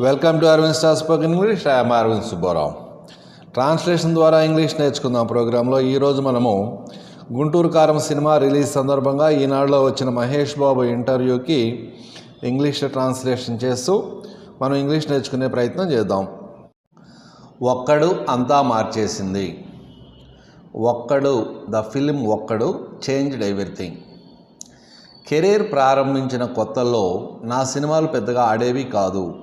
Welcome to Aravind star spoken English I'm Aravind Subbarao translation ద్వారా English నేర్చుకుందాం ప్రోగ్రాంలో. ఈరోజు మనము గుంటూరు కారం సినిమా రిలీజ్ సందర్భంగా ఈనాడులో వచ్చిన మహేష్ బాబు ఇంటర్వ్యూకి ఇంగ్లీష్ ట్రాన్స్లేషన్ చేస్తూ మనం ఇంగ్లీష్ నేర్చుకునే ప్రయత్నం చేద్దాం. ఒక్కడు అంతా మార్చేసింది. Okkadu the film Okkadu changed everything. Career ప్రారంభించిన కొత్తల్లో నా సినిమాలు పెద్దగా ఆడేవి కాదు.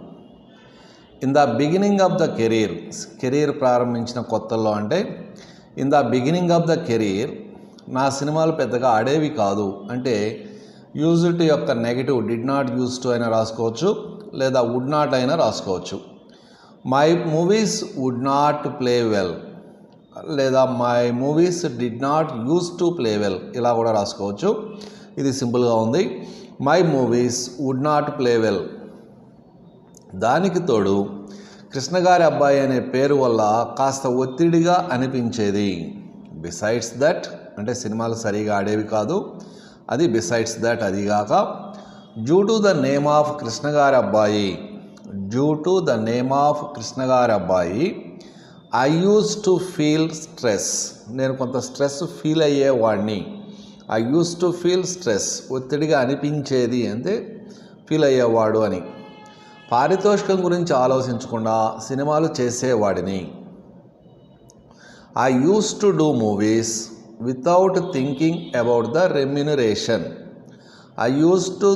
In the beginning of the career career ప్రారంభించిన కొత్తల్లో అంటే in the beginning of the career నా సినిమాలు పెద్దగా ఆడేవి కాదు. అంటే యూజ్ టు యొక్క negative did not use to అయినా రాసుకోవచ్చు లేదా వుడ్ నాట్ అయినా రాసుకోవచ్చు. My movies would not play well లేదా my movies did not use to play well ఇలా కూడా రాసుకోవచ్చు. ఇది సింపుల్గా ఉంది. My movies would not play well దానికి తోడు కృష్ణగారి అబ్బాయి అనే పేరు వల్ల కాస్త ఒత్తిడిగా అనిపించేది. బిసైడ్స్ దట్ అంటే సినిమాలు సరిగా ఆడేవి కాదు. అది బిసైడ్స్ దట్ అదిగాక due to the name of కృష్ణగారి అబ్బాయి due to the name of కృష్ణగారి అబ్బాయి I use to feel stress నేను కొంత stress feel అయ్యేవాడిని. I use to feel stress ఒత్తిడిగా అనిపించేది అంటే ఫీల్ అయ్యేవాడు అని. పారితోషికం గురించి ఆలోచించకుండా సినిమాలు చేసేవాడిని. I use to do movies without thinking about the remuneration I use to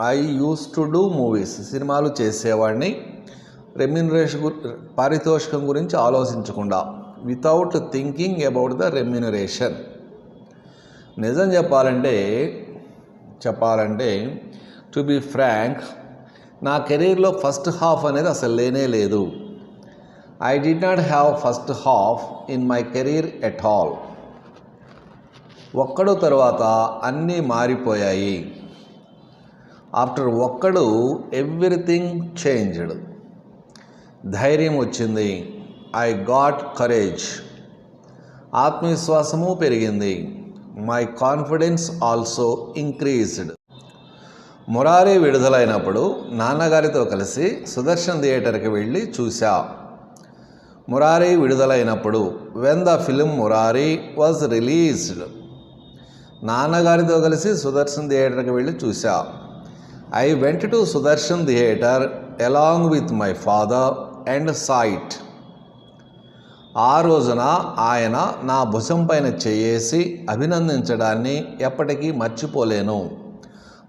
I use to do movies సినిమాలు చేసేవాడిని. రెమ్యునరేషన్ పారితోషికం గురించి ఆలోచించకుండా without thinking about the remuneration నిజం చెప్పాలంటే చెప్పాలంటే టు బి ఫ్రాంక్ నా కెరీర్లో ఫస్ట్ హాఫ్ అనేది అసలు లేనే లేదు. I did not have first half in my career at all. Okkadu తర్వాత అన్నీ మారిపోయాయి. ఆఫ్టర్ ఒక్కడు ఎవ్రీథింగ్ చేంజ్డ్. ధైర్యం వచ్చింది. I got courage. ఆత్మవిశ్వాసము పెరిగింది. My confidence also increased. Murari విడుదలైనప్పుడు నాన్నగారితో కలిసి సుదర్శన్ థియేటర్కి వెళ్ళి చూశా. Murari విడుదలైనప్పుడు when the film Murari was released నాన్నగారితో కలిసి సుదర్శన్ థియేటర్కి వెళ్ళి చూశా. I went to Sudarshan theatre along with my father and sight ఆ రోజున ఆయన నా భుజం పైన చేయేసి అభినందించడాన్ని ఎప్పటికీ మర్చిపోలేను.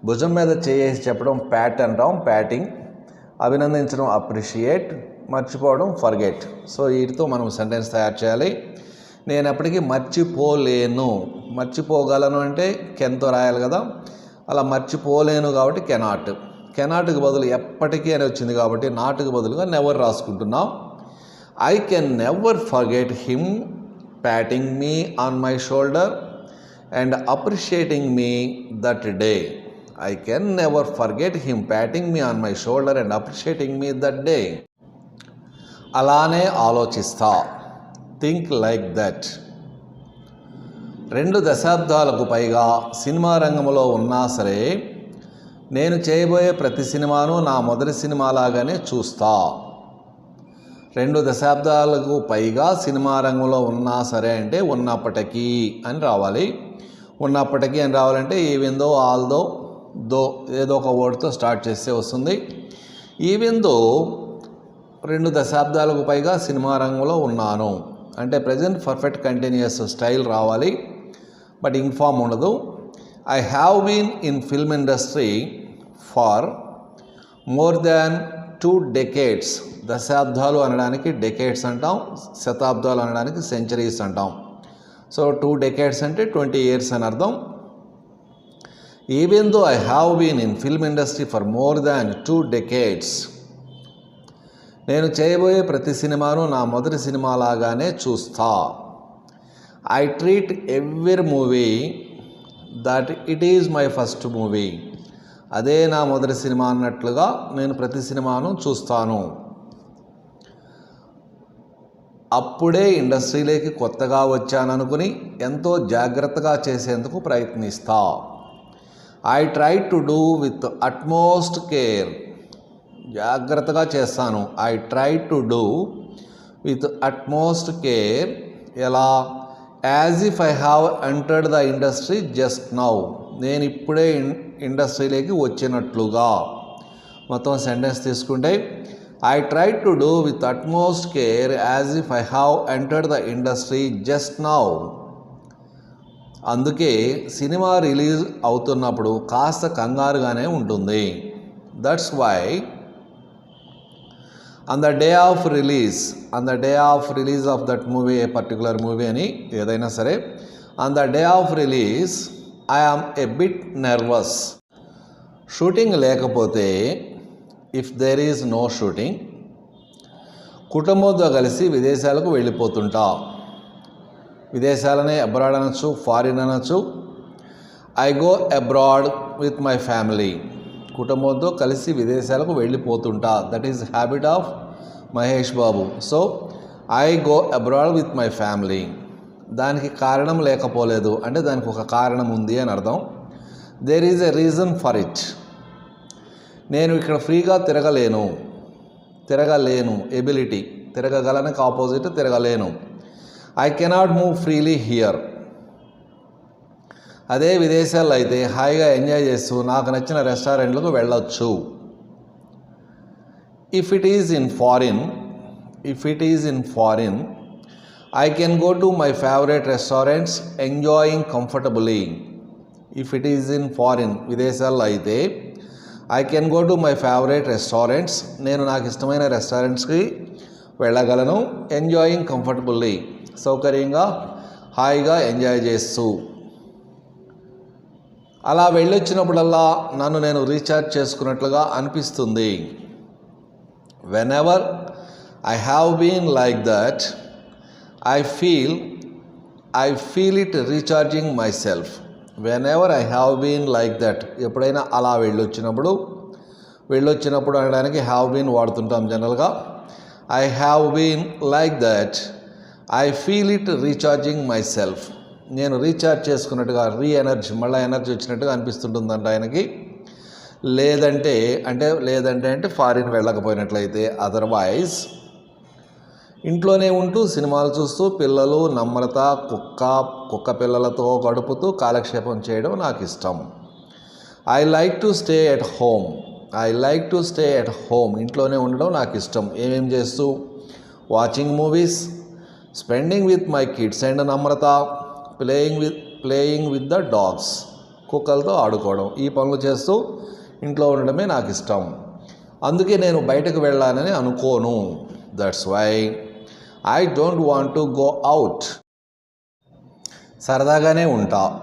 భుజం మీద చేసి చెప్పడం ప్యాట్ అంటాం ప్యాటింగ్ అభినందించడం అప్రిషియేట్ మర్చిపోవడం ఫర్గెట్ సో వీటితో మనం సెంటెన్స్ తయారు చేయాలి. నేను ఎప్పటికీ మర్చిపోలేను. మర్చిపోగలను అంటే కెన్తో రాయాలి కదా. అలా మర్చిపోలేను కాబట్టి కెనాట్ కెనాట్కి బదులు ఎప్పటికీ అని వచ్చింది కాబట్టి నాటుకు బదులుగా never రాసుకుంటున్నాం. I can never forget him patting me on my shoulder and appreciating me that day I can never forget him patting me on my shoulder and appreciating me that day అలానే ఆలోచిస్తా. Think like that రెండు దశాబ్దాలకు పైగా cinema రంగంలో ఉన్నా సరే నేను చేయబోయే ప్రతి సినిమాను నా మొదటి సినిమాలాగానే చూస్తా. రెండు దశాబ్దాలకు పైగా సినిమా రంగంలో ఉన్నా సరే అంటే ఉన్నప్పటికీ అని రావాలి. ఉన్నప్పటికీ అని రావాలంటే ఈవెందో ఆల్దో దో ఏదో ఒక వర్డ్తో స్టార్ట్ చేస్తే వస్తుంది. ఈవెందో రెండు దశాబ్దాలకు పైగా సినిమా రంగంలో ఉన్నాను. అంటే ప్రజెంట్ పర్ఫెక్ట్ కంటిన్యూస్ స్టైల్ రావాలి. బట్ ఇన్ఫామ్ ఉండదు. I have been in film industry far more than two decades దశాబ్దాలు అనడానికి డెకేట్స్ అంటాం శతాబ్దాలు అనడానికి సెంచరీస్ అంటాం. సో టూ డెకేట్స్ అంటే ట్వంటీ ఇయర్స్ అని అర్థం. Even though I have been in film industry for more than two decades నేను చేయబోయే ప్రతి సినిమాను నా మొదటి సినిమా లాగానే చూస్తా. I treat every movie that it is my first movie అదే నా మొదటి సినిమా అన్నట్లుగా నేను ప్రతి సినిమాను చూస్తాను. అప్పుడే ఇండస్ట్రీలోకి కొత్తగా వచ్చాననుకుని ఎంతో జాగ్రత్తగా చేసేందుకు ప్రయత్నిస్తా. I try to do with utmost care జాగ్రత్తగా చేస్తాను. I try to do with utmost care ఎలా? As if I have entered the industry just now నేను ఇప్పుడే ఇన్ ఇండస్ట్రీలోకి వచ్చినట్లుగా. మొత్తం సెంటెన్స్ తీసుకుంటే I try to do with utmost care as if I have entered the industry just now అందుకే సినిమా release అవుతున్నప్పుడు కాస్త కంగారుగానే ఉంటుంది. That's why on the day of release on the day of release of that movie a particular movie అని ఏదైనా సరే on the day of release I am a bit nervous shooting లేకపోతే if there is no shooting కుటుంబంతో కలిసి విదేశాలకు వెళ్ళిపోతుంటా. విదేశాలనే abroad అనొచ్చు ఫారిన్ అనొచ్చు. I go abroad with my family కుటుంబంతో కలిసి విదేశాలకు వెళ్ళిపోతుంటా. That is habit of Mahesh Babu. So I go abroad with my family దానికి కారణం లేకపోలేదు. అంటే దానికి ఒక కారణం ఉంది అని అర్థం. There is a reason for it నేను ఇక్కడ ఫ్రీగా తిరగలేను. తిరగలేను. ఎబిలిటీ తిరగగలనకు opposite తిరగలేను. I cannot move freely here అదే విదేశాల్లో అయితే హాయిగా ఎంజాయ్ చేస్తూ నాకు నచ్చిన రెస్టారెంట్లకు వెళ్ళొచ్చు. If it is in foreign if it is in foreign I can go to my favourite restaurants enjoying comfortably if it is in foreign విదేశాల్లో అయితే I can go to my favourite restaurants నేను నాకు ఇష్టమైన రెస్టారెంట్స్కి వెళ్ళగలను. Enjoying comfortably సౌకర్యంగా హాయిగా enjoy చేస్తూ. అలా వెళ్ళొచ్చినప్పుడల్లా నన్ను నేను రీఛార్జ్ చేసుకున్నట్లుగా అనిపిస్తుంది. Whenever I have been like that I feel I feel it recharging myself whenever I have been like that ఎప్పుడైనా అలా వెళ్ళొచ్చినప్పుడు వెళ్ళొచ్చినప్పుడు అనడానికి హ్యావ్ బీన్ వాడుతుంటాం జనరల్గా I have been like that I feel it recharging myself నేను recharge చేసుకున్నట్టుగా re energy మళ్ళీ ఎనర్జీ వచ్చినట్టుగా అనిపిస్తుంటుందంట ఆయనకి. లేదంటే అంటే లేదంటే అంటే ఫారిన్ వెళ్ళకపోయినట్లయితే అదర్వైజ్ ఇంట్లోనే ఉంటూ సినిమాలు చూస్తూ పిల్లలు నమ్రత కుక్క కుక్క పిల్లలతో గడుపుతూ కాలక్షేపం చేయడం నాకు ఇష్టం. I like to stay at home I like to stay at home ఇంట్లోనే ఉండడం నాకు ఇష్టం. ఏమేం చేస్తూ? Watching movies spending with my kids and Namrata playing with playing with the dogs కుక్కలతో ఆడుకోవడం. ఈ పనులు చేస్తూ ఇంట్లో ఉండడమే నాకు ఇష్టం. అందుకే నేను బయటకు వెళ్ళాలని అనుకోను. That's why I don't want to go out సరదాగానే ఉంటా.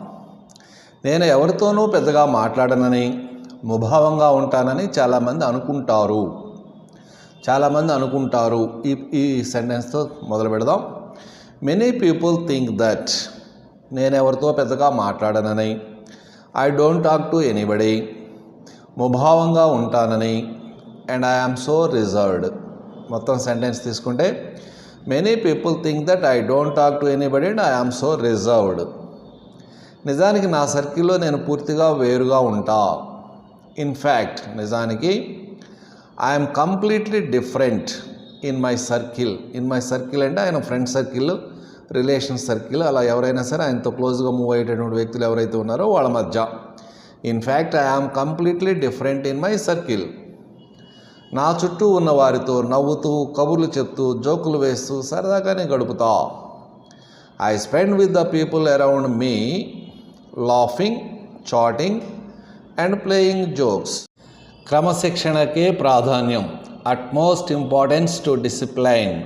నేను ఎవరితోనూ పెద్దగా మాట్లాడనని ముభావంగా ఉంటానని చాలామంది అనుకుంటారు. చాలామంది అనుకుంటారు. ఈ ఈ సెంటెన్స్తో మొదలు పెడదాం. మెనీ పీపుల్ థింక్ దట్ నేను ఎవరితో పెద్దగా మాట్లాడనని I don't talk to anybody ముభావంగా ఉంటానని and I am so reserved మొత్తం సెంటెన్స్ తీసుకుంటే many people think that I don't talk to anybody and I am so reserved నిజానికి నా సర్కిల్లో నేను పూర్తిగా వేరుగా ఉంటా. ఇన్ఫ్యాక్ట్ నిజానికి I'm completely different in my circle. In my circle అంటే ఆయన ఫ్రెండ్ సర్కిల్ రిలేషన్ సర్కిల్ అలా ఎవరైనా సరే ఆయనతో క్లోజ్గా మూవ్ అయ్యేటటువంటి వ్యక్తులు ఎవరైతే ఉన్నారో వాళ్ళ మధ్య. In fact I am completely different in my circle. నా చుట్టూ ఉన్న వారితో నవ్వుతూ కబుర్లు చెప్తూ జోకులు వేస్తూ సరదాగానే గడుపుతా. I spend with the people around me laughing chatting and playing jokes. క్రమశిక్షణకే ప్రాధాన్యం. అట్మోస్ట్ ఇంపార్టెన్స్ టు డిసిప్లైన్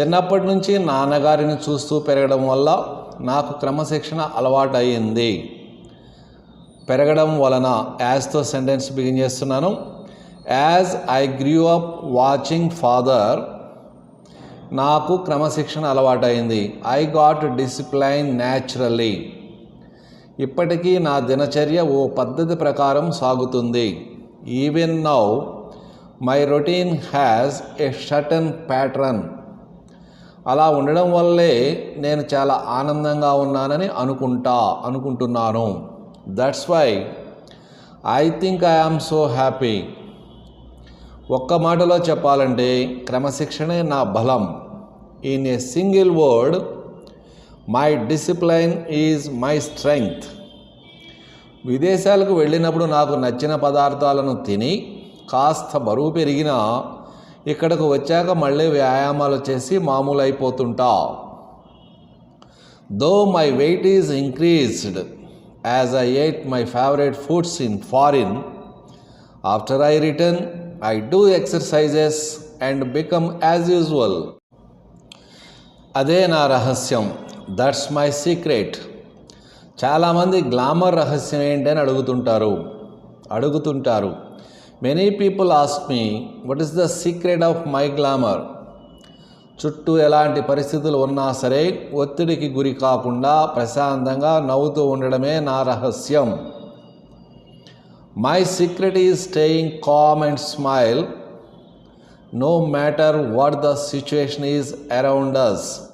చిన్నప్పటి నుంచి నాన్నగారిని చూస్తూ పెరగడం వల్ల నాకు క్రమశిక్షణ అలవాటు అయ్యింది పెరగడం వలన యాజ్తో సెంటెన్స్ బిగిన్ చేస్తున్నాను. As I grew up watching father నాకు క్రమశిక్షణ అలవాటైంది ఐ గాట్ డిసిప్లైన్ న్యాచురల్లీ ఇప్పటికీ నా దినచర్య ఓ పద్ధతి ప్రకారం సాగుతుంది. Even now my routine has a certain pattern అలా ఉండడం వల్లే నేను చాలా ఆనందంగా ఉన్నానని అనుకుంటా అనుకుంటున్నాను. That's why I think I am so happy ఒక్క మాటలో చెప్పాలంటే క్రమశిక్షణే నా బలం. In a single word my discipline is my strength విదేశాలకు వెళ్ళినప్పుడు నాకు నచ్చిన పదార్థాలను తిని కాస్త బరువు పెరిగినా ఇక్కడకు వచ్చాక మళ్ళీ వ్యాయామాలు చేసి మామూలు అయిపోతుంటా though my weight is increased as I ate my favourite foods in foreign after I return I do exercises and become as usual అదే నా రహస్యం. దట్స్ మై సీక్రెట్ చాలామంది గ్లామర్ రహస్యం ఏంటని అడుగుతుంటారు. అడుగుతుంటారు. Many people ask me what is the secret of my glamour చుట్టూ ఎలాంటి పరిస్థితులు ఉన్నా సరే ఒత్తిడికి గురి కాకుండా ప్రశాంతంగా నవ్వుతూ ఉండడమే నా రహస్యం. My secret is staying calm and smile no matter what the situation is around us